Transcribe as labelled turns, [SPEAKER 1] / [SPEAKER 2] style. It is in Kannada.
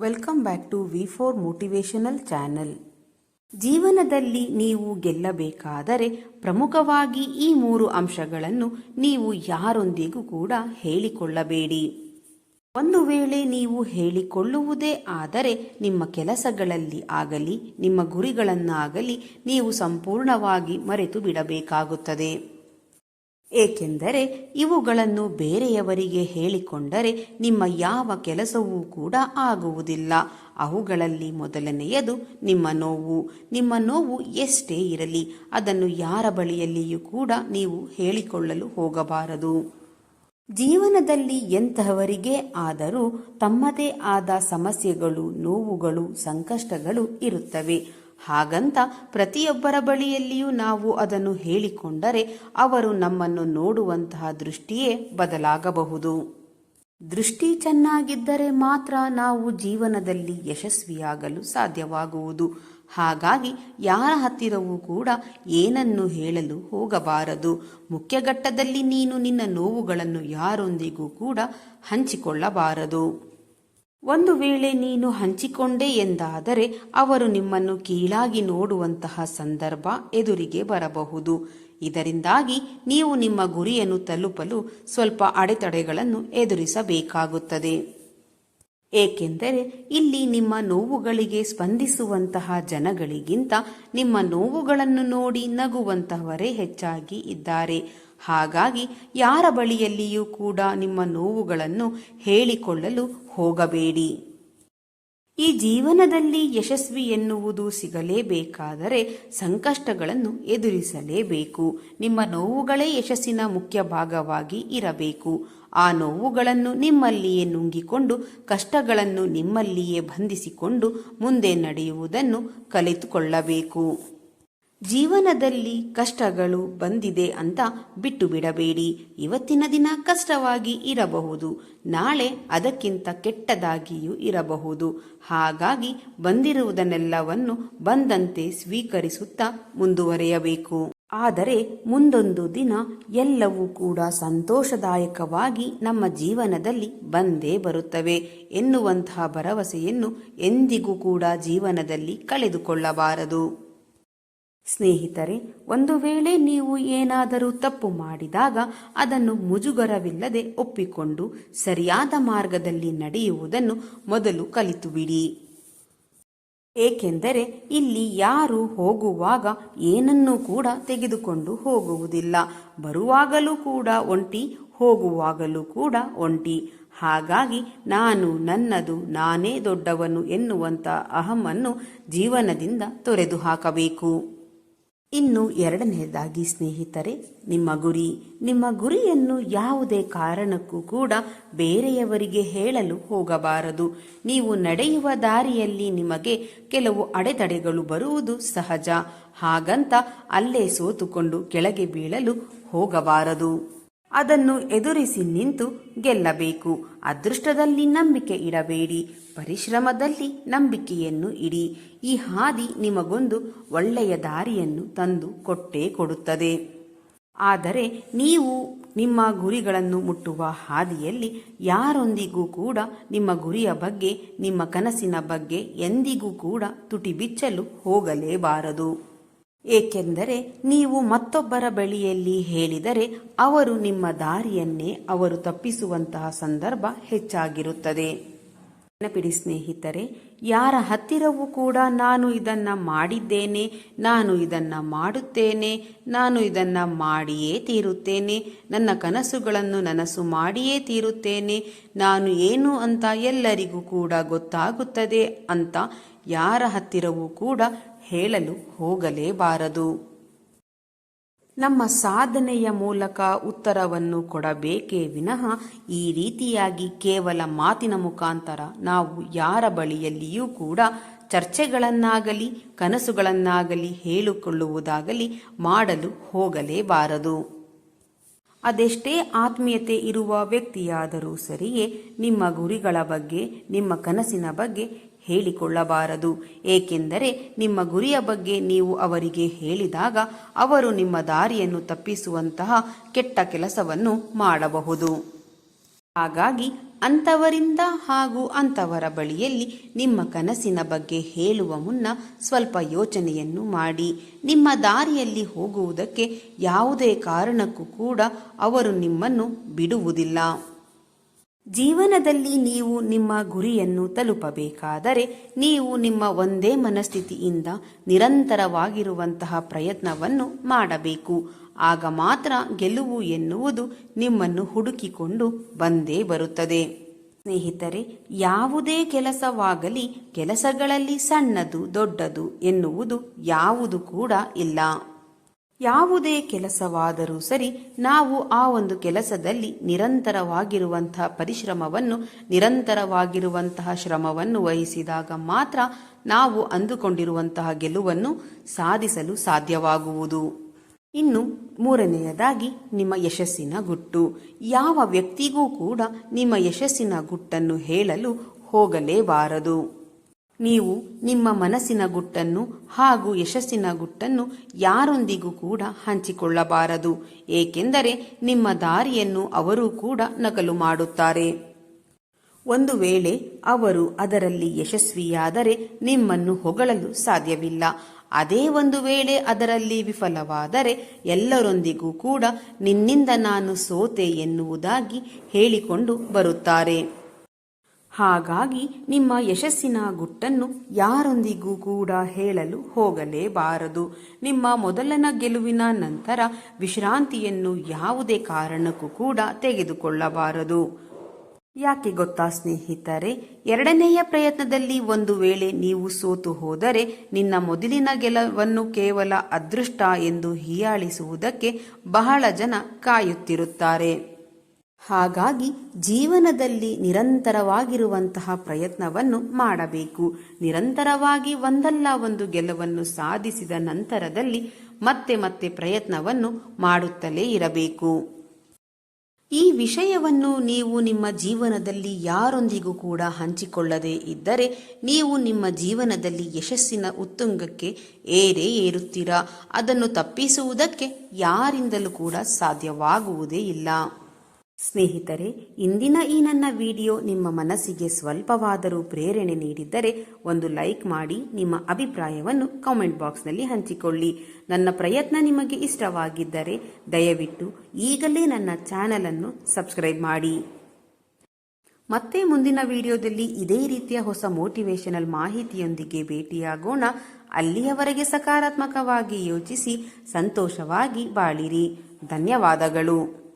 [SPEAKER 1] Welcome back to V four motivational channel ಜೀವನದಲ್ಲಿ ನೀವು ಗೆಲ್ಲಬೇಕಾದರೆ ಪ್ರಮುಖವಾಗಿ ಈ ಮೂರು ಅಂಶಗಳನ್ನು ನೀವು ಯಾರೊಂದಿಗೂ ಕೂಡ ಹೇಳಿಕೊಳ್ಳಬೇಡಿ. ಒಂದು ವೇಳೆ ನೀವು ಹೇಳಿಕೊಳ್ಳುವುದೇ ಆದರೆ ನಿಮ್ಮ ಕೆಲಸಗಳಲ್ಲಿ ಆಗಲಿ, ನಿಮ್ಮ ಗುರಿಗಳನ್ನಾಗಲಿ ನೀವು ಸಂಪೂರ್ಣವಾಗಿ ಮರೆತು ಬಿಡಬೇಕಾಗುತ್ತದೆ. ಏಕೆಂದರೆ ಇವುಗಳನ್ನು ಬೇರೆಯವರಿಗೆ ಹೇಳಿಕೊಂಡರೆ ನಿಮ್ಮ ಯಾವ ಕೆಲಸವೂ ಕೂಡ ಆಗುವುದಿಲ್ಲ. ಅವುಗಳಲ್ಲಿ ಮೊದಲನೆಯದು ನಿಮ್ಮ ನೋವು. ನಿಮ್ಮ ನೋವು ಎಷ್ಟೇ ಇರಲಿ, ಅದನ್ನು ಯಾರ ಬಳಿಯಲ್ಲಿಯೂ ಕೂಡ ನೀವು ಹೇಳಿಕೊಳ್ಳಲು ಹೋಗಬಾರದು. ಜೀವನದಲ್ಲಿ ಎಂತಹವರಿಗೆ ಆದರೂ ತಮ್ಮದೇ ಆದ ಸಮಸ್ಯೆಗಳು, ನೋವುಗಳು, ಸಂಕಷ್ಟಗಳು ಇರುತ್ತವೆ. ಹಾಗಂತ ಪ್ರತಿಯೊಬ್ಬರ ಬಳಿಯಲ್ಲಿಯೂ ನಾವು ಅದನ್ನು ಹೇಳಿಕೊಂಡರೆ ಅವರು ನಮ್ಮನ್ನು ನೋಡುವಂತಹ ದೃಷ್ಟಿಯೇ ಬದಲಾಗಬಹುದು. ದೃಷ್ಟಿ ಚೆನ್ನಾಗಿದ್ದರೆ ಮಾತ್ರ ನಾವು ಜೀವನದಲ್ಲಿ ಯಶಸ್ವಿಯಾಗಲು ಸಾಧ್ಯವಾಗುವುದು. ಹಾಗಾಗಿ ಯಾರ ಹತ್ತಿರವೂ ಕೂಡ ಏನನ್ನು ಹೇಳಲು ಹೋಗಬಾರದು. ಮುಖ್ಯ ಘಟ್ಟದಲ್ಲಿ ನೀನು ನಿನ್ನ ನೋವುಗಳನ್ನು ಯಾರೊಂದಿಗೂ ಕೂಡ ಹಂಚಿಕೊಳ್ಳಬಾರದು. ಒಂದು ವೇಳೆ ನೀನು ಹಂಚಿಕೊಂಡೆ ಎಂದಾದರೆ ಅವರು ನಿಮ್ಮನ್ನು ಕೀಳಾಗಿ ನೋಡುವಂತಹ ಸಂದರ್ಭ ಎದುರಿಗೆ ಬರಬಹುದು. ಇದರಿಂದಾಗಿ ನೀವು ನಿಮ್ಮ ಗುರಿಯನ್ನು ತಲುಪಲು ಸ್ವಲ್ಪ ಅಡೆತಡೆಗಳನ್ನು ಎದುರಿಸಬೇಕಾಗುತ್ತದೆ. ಏಕೆಂದರೆ ಇಲ್ಲಿ ನಿಮ್ಮ ನೋವುಗಳಿಗೆ ಸ್ಪಂದಿಸುವಂತಹ ಜನಗಳಿಗಿಂತ ನಿಮ್ಮ ನೋವುಗಳನ್ನು ನೋಡಿ ನಗುವಂತಹವರೇ ಹೆಚ್ಚಾಗಿ ಇದ್ದಾರೆ. ಹಾಗಾಗಿ ಯಾರ ಬಳಿಯಲ್ಲಿಯೂ ಕೂಡ ನಿಮ್ಮ ನೋವುಗಳನ್ನು ಹೇಳಿಕೊಳ್ಳಲು ಹೋಗಬೇಡಿ. ಈ ಜೀವನದಲ್ಲಿ ಯಶಸ್ವಿ ಎನ್ನುವುದು ಸಿಗಲೇಬೇಕಾದರೆ ಸಂಕಷ್ಟಗಳನ್ನು ಎದುರಿಸಲೇಬೇಕು. ನಿಮ್ಮ ನೋವುಗಳೇ ಯಶಸ್ಸಿನ ಮುಖ್ಯ ಭಾಗವಾಗಿ ಇರಬೇಕು. ಆ ನೋವುಗಳನ್ನು ನಿಮ್ಮಲ್ಲಿಯೇ ನುಂಗಿಕೊಂಡು, ಕಷ್ಟಗಳನ್ನು ನಿಮ್ಮಲ್ಲಿಯೇ ಬಂಧಿಸಿಕೊಂಡು ಮುಂದೆ ನಡೆಯುವುದನ್ನು ಕಲಿತುಕೊಳ್ಳಬೇಕು. ಜೀವನದಲ್ಲಿ ಕಷ್ಟಗಳು ಬಂದಿದೆ ಅಂತ ಬಿಟ್ಟು ಬಿಡಬೇಡಿ ಇವತ್ತಿನ ದಿನ ಕಷ್ಟವಾಗಿ ಇರಬಹುದು. ನಾಳೆ ಅದಕ್ಕಿಂತ ಕೆಟ್ಟದಾಗಿಯೂ ಇರಬಹುದು. ಹಾಗಾಗಿ ಬಂದಿರುವುದನ್ನೆಲ್ಲವನ್ನು ಬಂದಂತೆ ಸ್ವೀಕರಿಸುತ್ತಾ ಮುಂದುವರೆಯಬೇಕು. ಆದರೆ ಮುಂದೊಂದು ದಿನ ಎಲ್ಲವೂ ಕೂಡ ಸಂತೋಷದಾಯಕವಾಗಿ ನಮ್ಮ ಜೀವನದಲ್ಲಿ ಬಂದೇ ಬರುತ್ತವೆ ಎನ್ನುವಂತಹ ಭರವಸೆಯನ್ನು ಎಂದಿಗೂ ಕೂಡ ಜೀವನದಲ್ಲಿ ಕಳೆದುಕೊಳ್ಳಬಾರದು. ಸ್ನೇಹಿತರೆ, ಒಂದು ವೇಳೆ ನೀವು ಏನಾದರೂ ತಪ್ಪು ಮಾಡಿದಾಗ ಅದನ್ನು ಮುಜುಗರವಿಲ್ಲದೆ ಒಪ್ಪಿಕೊಂಡು ಸರಿಯಾದ ಮಾರ್ಗದಲ್ಲಿ ನಡೆಯುವುದನ್ನು ಮೊದಲು ಕಲಿತುಬಿಡಿ. ಏಕೆಂದರೆ ಇಲ್ಲಿ ಯಾರು ಹೋಗುವಾಗ ಏನನ್ನೂ ಕೂಡ ತೆಗೆದುಕೊಂಡು ಹೋಗುವುದಿಲ್ಲ. ಬರುವಾಗಲೂ ಕೂಡ ಒಂಟಿ, ಹೋಗುವಾಗಲೂ ಕೂಡ ಒಂಟಿ. ಹಾಗಾಗಿ ನಾನು ನನ್ನದು ನಾನೇ ದೊಡ್ಡವನು ಎನ್ನುವಂತ ಅಹಮನ್ನು ಜೀವನದಿಂದ ತೊರೆದು ಹಾಕಬೇಕು ಇನ್ನು ಎರಡನೆಯದಾಗಿ ಸ್ನೇಹಿತರೆ, ನಿಮ್ಮ ಗುರಿ, ನಿಮ್ಮ ಗುರಿಯನ್ನು ಯಾವುದೇ ಕಾರಣಕ್ಕೂ ಕೂಡ ಬೇರೆಯವರಿಗೆ ಹೇಳಲು ಹೋಗಬಾರದು. ನೀವು ನಡೆಯುವ ದಾರಿಯಲ್ಲಿ ನಿಮಗೆ ಕೆಲವು ಅಡೆತಡೆಗಳು ಬರುವುದು ಸಹಜ. ಹಾಗಂತ ಅಲ್ಲೇ ಸೋತುಕೊಂಡು ಕೆಳಗೆ ಬೀಳಲು ಹೋಗಬಾರದು. ಅದನ್ನು ಎದುರಿಸಿ ನಿಂತು ಗೆಲ್ಲಬೇಕು. ಅದೃಷ್ಟದಲ್ಲಿ ನಂಬಿಕೆ ಇಡಬೇಡಿ. ಪರಿಶ್ರಮದಲ್ಲಿ ನಂಬಿಕೆಯನ್ನು ಇಡಿ. ಈ ಹಾದಿ ನಿಮಗೊಂದು ಒಳ್ಳೆಯ ದಾರಿಯನ್ನು ತಂದು ಕೊಟ್ಟೇ ಕೊಡುತ್ತದೆ. ಆದರೆ ನೀವು ನಿಮ್ಮ ಗುರಿಗಳನ್ನು ಮುಟ್ಟುವ ಹಾದಿಯಲ್ಲಿ ಯಾರೊಂದಿಗೂ ಕೂಡ ನಿಮ್ಮ ಗುರಿಯ ಬಗ್ಗೆ, ನಿಮ್ಮ ಕನಸಿನ ಬಗ್ಗೆ ಎಂದಿಗೂ ಕೂಡ ತುಟಿ ಬಿಚ್ಚಲು ಹೋಗಲೇಬಾರದು. ಏಕೆಂದರೆ ನೀವು ಮತ್ತೊಬ್ಬರ ಬಳಿಯಲ್ಲಿ ಹೇಳಿದರೆ ಅವರು ನಿಮ್ಮ ದಾರಿಯನ್ನೇ ಅವರು ತಪ್ಪಿಸುವಂತಹ ಸಂದರ್ಭ ಹೆಚ್ಚಾಗಿರುತ್ತದೆ. ನೆನಪಿಡಿ ಸ್ನೇಹಿತರೆ, ಯಾರ ಹತ್ತಿರವೂ ಕೂಡ ನಾನು ಇದನ್ನು ಮಾಡಿದ್ದೇನೆ, ನಾನು ಇದನ್ನು ಮಾಡುತ್ತೇನೆ, ನಾನು ಇದನ್ನು ಮಾಡಿಯೇ ತೀರುತ್ತೇನೆ, ನನ್ನ ಕನಸುಗಳನ್ನು ನನಸು ಮಾಡಿಯೇ ತೀರುತ್ತೇನೆ, ನಾನು ಏನು ಅಂತ ಎಲ್ಲರಿಗೂ ಕೂಡ ಗೊತ್ತಾಗುತ್ತದೆ ಅಂತ ಯಾರ ಹತ್ತಿರವೂ ಕೂಡ ಹೇಳಲು ಹೋಗಲೇಬಾರದು. ನಮ್ಮ ಸಾಧನೆಯ ಮೂಲಕ ಉತ್ತರವನ್ನು ಕೊಡಬೇಕೇ ವಿನಃ ಈ ರೀತಿಯಾಗಿ ಕೇವಲ ಮಾತಿನ ಮುಖಾಂತರ ನಾವು ಯಾರ ಬಳಿಯಲ್ಲಿಯೂ ಕೂಡ ಚರ್ಚೆಗಳನ್ನಾಗಲಿ, ಕನಸುಗಳನ್ನಾಗಲಿ ಹೇಳಿಕೊಳ್ಳುವುದಾಗಲಿ ಮಾಡಲು ಹೋಗಲೇಬಾರದು. ಅದೆಷ್ಟೇ ಆತ್ಮೀಯತೆ ಇರುವ ವ್ಯಕ್ತಿಯಾದರೂ ಸರಿಯೇ ನಿಮ್ಮ ಗುರಿಗಳ ಬಗ್ಗೆ, ನಿಮ್ಮ ಕನಸಿನ ಬಗ್ಗೆ ಹೇಳಿಕೊಳ್ಳಬಾರದು. ಏಕೆಂದರೆ ನಿಮ್ಮ ಗುರಿಯ ಬಗ್ಗೆ ನೀವು ಅವರಿಗೆ ಹೇಳಿದಾಗ ಅವರು ನಿಮ್ಮ ದಾರಿಯನ್ನು ತಪ್ಪಿಸುವಂತಹ ಕೆಟ್ಟ ಕೆಲಸವನ್ನು ಮಾಡಬಹುದು. ಹಾಗಾಗಿ ಅಂಥವರಿಂದ ಹಾಗೂ ಅಂಥವರ ಬಳಿಯಲ್ಲಿ ನಿಮ್ಮ ಕನಸಿನ ಬಗ್ಗೆ ಹೇಳುವ ಮುನ್ನ ಸ್ವಲ್ಪ ಯೋಚನೆಯನ್ನು ಮಾಡಿ. ನಿಮ್ಮ ದಾರಿಯಲ್ಲಿ ಹೋಗುವುದಕ್ಕೆ ಯಾವುದೇ ಕಾರಣಕ್ಕೂ ಕೂಡ ಅವರು ನಿಮ್ಮನ್ನು ಬಿಡುವುದಿಲ್ಲ. ಜೀವನದಲ್ಲಿ ನೀವು ನಿಮ್ಮ ಗುರಿಯನ್ನು ತಲುಪಬೇಕಾದರೆ ನೀವು ನಿಮ್ಮ ಒಂದೇ ಮನಸ್ಥಿತಿಯಿಂದ ನಿರಂತರವಾಗಿರುವಂತಹ ಪ್ರಯತ್ನವನ್ನು ಮಾಡಬೇಕು. ಆಗ ಮಾತ್ರ ಗೆಲುವು ಎನ್ನುವುದು ನಿಮ್ಮನ್ನು ಹುಡುಕಿಕೊಂಡು ಬಂದೇ ಬರುತ್ತದೆ. ಸ್ನೇಹಿತರೆ, ಯಾವುದೇ ಕೆಲಸವಾಗಲಿ ಕೆಲಸಗಳಲ್ಲಿ ಸಣ್ಣದು ದೊಡ್ಡದು ಎನ್ನುವುದು ಯಾವುದು ಕೂಡ ಇಲ್ಲ. ಯಾವುದೇ ಕೆಲಸವಾದರೂ ಸರಿ ನಾವು ಆ ಒಂದು ಕೆಲಸದಲ್ಲಿ ನಿರಂತರವಾಗಿರುವಂತಹ ಪರಿಶ್ರಮವನ್ನು, ನಿರಂತರವಾಗಿರುವಂತಹ ಶ್ರಮವನ್ನು ವಹಿಸಿದಾಗ ಮಾತ್ರ ನಾವು ಅಂದುಕೊಂಡಿರುವಂತಹ ಗೆಲುವನ್ನು ಸಾಧಿಸಲು ಸಾಧ್ಯವಾಗುವುದು. ಇನ್ನು ಮೂರನೆಯದಾಗಿ ನಿಮ್ಮ ಯಶಸ್ಸಿನ ಗುಟ್ಟು. ಯಾವ ವ್ಯಕ್ತಿಗೂ ಕೂಡ ನಿಮ್ಮ ಯಶಸ್ಸಿನ ಗುಟ್ಟನ್ನು ಹೇಳಲು ಹೋಗಲೇಬಾರದು. ನೀವು ನಿಮ್ಮ ಮನಸ್ಸಿನ ಗುಟ್ಟನ್ನು ಹಾಗೂ ಯಶಸ್ಸಿನ ಗುಟ್ಟನ್ನು ಯಾರೊಂದಿಗೂ ಕೂಡ ಹಂಚಿಕೊಳ್ಳಬಾರದು, ಏಕೆಂದರೆ ನಿಮ್ಮ ದಾರಿಯನ್ನು ಅವರು ಕೂಡ ನಕಲು ಮಾಡುತ್ತಾರೆ. ಒಂದು ವೇಳೆ ಅವರು ಅದರಲ್ಲಿ ಯಶಸ್ವಿಯಾದರೆ ನಿಮ್ಮನ್ನು ಹೊಗಳಲು ಸಾಧ್ಯವಿಲ್ಲ. ಅದೇ ಒಂದು ವೇಳೆ ಅದರಲ್ಲಿ ವಿಫಲವಾದರೆ ಎಲ್ಲರೊಂದಿಗೂ ಕೂಡ ನಿನ್ನಿಂದ ನಾನು ಸೋತೆ ಎನ್ನುವುದಾಗಿ ಹೇಳಿಕೊಂಡು ಬರುತ್ತಾರೆ. ಹಾಗಾಗಿ ನಿಮ್ಮ ಯಶಸ್ಸಿನ ಗುಟ್ಟನ್ನು ಯಾರೊಂದಿಗೂ ಕೂಡ ಹೇಳಲು ಹೋಗಲೇಬಾರದು. ನಿಮ್ಮ ಮೊದಲನ ಗೆಲುವಿನ ನಂತರ ವಿಶ್ರಾಂತಿಯನ್ನು ಯಾವುದೇ ಕಾರಣಕ್ಕೂ ಕೂಡ ತೆಗೆದುಕೊಳ್ಳಬಾರದು. ಯಾಕೆ ಗೊತ್ತಾ ಸ್ನೇಹಿತರೆ? ಎರಡನೆಯ ಪ್ರಯತ್ನದಲ್ಲಿ ಒಂದು ವೇಳೆ ನೀವು ಸೋತು ಹೋದರೆ ನಿನ್ನ ಮೊದಲಿನ ಗೆಲುವನ್ನು ಕೇವಲ ಅದೃಷ್ಟ ಎಂದು ಹೀಯಾಳಿಸುವುದಕ್ಕೆ ಬಹಳ ಜನ ಕಾಯುತ್ತಿರುತ್ತಾರೆ. ಹಾಗಾಗಿ ಜೀವನದಲ್ಲಿ ನಿರಂತರವಾಗಿರುವಂತಹ ಪ್ರಯತ್ನವನ್ನು ಮಾಡಬೇಕು. ನಿರಂತರವಾಗಿ ಒಂದಲ್ಲ ಒಂದು ಗೆಲುವನ್ನು ಸಾಧಿಸಿದ ನಂತರದಲ್ಲಿ ಮತ್ತೆ ಮತ್ತೆ ಪ್ರಯತ್ನವನ್ನು ಮಾಡುತ್ತಲೇ ಇರಬೇಕು. ಈ ವಿಷಯವನ್ನು ನೀವು ನಿಮ್ಮ ಜೀವನದಲ್ಲಿ ಯಾರೊಂದಿಗೂ ಕೂಡ ಹಂಚಿಕೊಳ್ಳದೇ ಇದ್ದರೆ ನೀವು ನಿಮ್ಮ ಜೀವನದಲ್ಲಿ ಯಶಸ್ಸಿನ ಉತ್ತುಂಗಕ್ಕೆ ಏರೇ ಏರುತ್ತೀರಾ? ಅದನ್ನು ತಪ್ಪಿಸುವುದಕ್ಕೆ ಯಾರಿಂದಲೂ ಕೂಡ ಸಾಧ್ಯವಾಗುವುದೇ ಇಲ್ಲ. ಸ್ನೇಹಿತರೆ, ಇಂದಿನ ಈ ನನ್ನ ವಿಡಿಯೋ ನಿಮ್ಮ ಮನಸ್ಸಿಗೆ ಸ್ವಲ್ಪವಾದರೂ ಪ್ರೇರಣೆ ನೀಡಿದ್ದರೆ ಒಂದು ಲೈಕ್ ಮಾಡಿ, ನಿಮ್ಮ ಅಭಿಪ್ರಾಯವನ್ನು ಕಾಮೆಂಟ್ ಬಾಕ್ಸ್ನಲ್ಲಿ ಹಂಚಿಕೊಳ್ಳಿ. ನನ್ನ ಪ್ರಯತ್ನ ನಿಮಗೆ ಇಷ್ಟವಾಗಿದ್ದರೆ ದಯವಿಟ್ಟು ಈಗಲೇ ನನ್ನ ಚಾನಲ್ ಅನ್ನು ಸಬ್ಸ್ಕ್ರೈಬ್ ಮಾಡಿ. ಮತ್ತೆ ಮುಂದಿನ ವಿಡಿಯೋದಲ್ಲಿ ಇದೇ ರೀತಿಯ ಹೊಸ ಮೋಟಿವೇಶನಲ್ ಮಾಹಿತಿಯೊಂದಿಗೆ ಭೇಟಿಯಾಗೋಣ. ಅಲ್ಲಿಯವರೆಗೆ ಸಕಾರಾತ್ಮಕವಾಗಿ ಯೋಚಿಸಿ, ಸಂತೋಷವಾಗಿ ಬಾಳಿರಿ. ಧನ್ಯವಾದಗಳು.